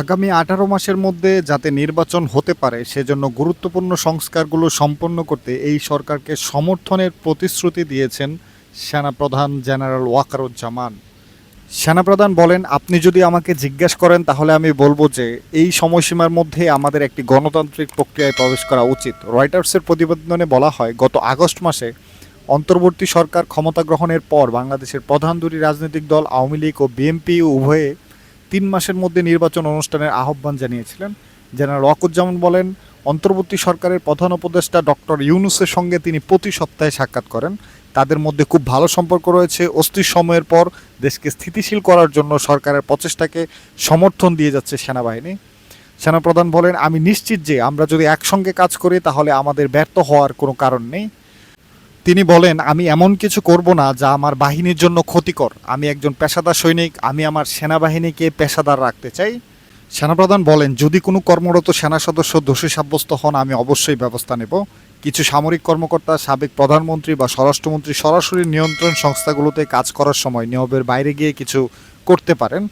আগামী আঠারো মাসের মধ্যে যাতে নির্বাচন হতে পারে, সেজন্য গুরুত্বপূর্ণ সংস্কারগুলো সম্পন্ন করতে এই সরকারকে সমর্থনের প্রতিশ্রুতি দিয়েছেন সেনাপ্রধান জেনারেল ওয়াকারুজ্জামান। সেনাপ্রধান বলেন, আপনি যদি আমাকে জিজ্ঞেস করেন, তাহলে আমি বলব যে এই সময়সীমার মধ্যে আমাদের একটি গণতান্ত্রিক প্রক্রিয়ায় প্রবেশ করা উচিত। রয়টার্সের প্রতিবেদনে বলা হয়, গত আগস্ট মাসে অন্তর্বর্তী সরকার ক্ষমতা গ্রহণের পর বাংলাদেশের প্রধান দুটি রাজনৈতিক দল, আওয়ামী লীগ ও বিএনপি উভয়ে তিন মাসের মধ্যে নির্বাচন অনুষ্ঠানের আহ্বান জানিয়েছিলেন। জেনারেল ওয়াকুজ্জামান বলেন, অন্তর্বর্তী সরকারের প্রধান উপদেষ্টা ডক্টর ইউনুসের সঙ্গে তিনি প্রতি সপ্তাহে সাক্ষাৎ করেন। তাদের মধ্যে খুব ভালো সম্পর্ক রয়েছে। অস্থির সময়ের পর দেশকে স্থিতিশীল করার জন্য সরকারের প্রচেষ্টাকে সমর্থন দিয়ে যাচ্ছে সেনাবাহিনী। সেনাপ্রধান বলেন, আমি নিশ্চিত যে আমরা যদি একসঙ্গে কাজ করি, তাহলে আমাদের ব্যর্থ হওয়ার কোনো কারণ নেই। তিনি বলেন, আমি এমন কিছু করব না যা আমার বাহিনীর জন্য ক্ষতিকর। আমি একজন পেশাদার সৈনিক, আমি আমার সেনাবাহিনীকে পেশাদার রাখতে চাই। সেনাপ্রধান বলেন, যদি কোনো কর্মরত সেনা সদস্য দোষী সাব্যস্ত হন, আমি অবশ্যই ব্যবস্থা নেব। কিছু সামরিক কর্মকর্তা, সাবেক প্রধানমন্ত্রী বা স্বরাষ্ট্রমন্ত্রী সরাসরি নিয়ন্ত্রণ সংস্থাগুলোতে কাজ করার সময় নিয়মের বাইরে গিয়ে কিছু করতে পারেন।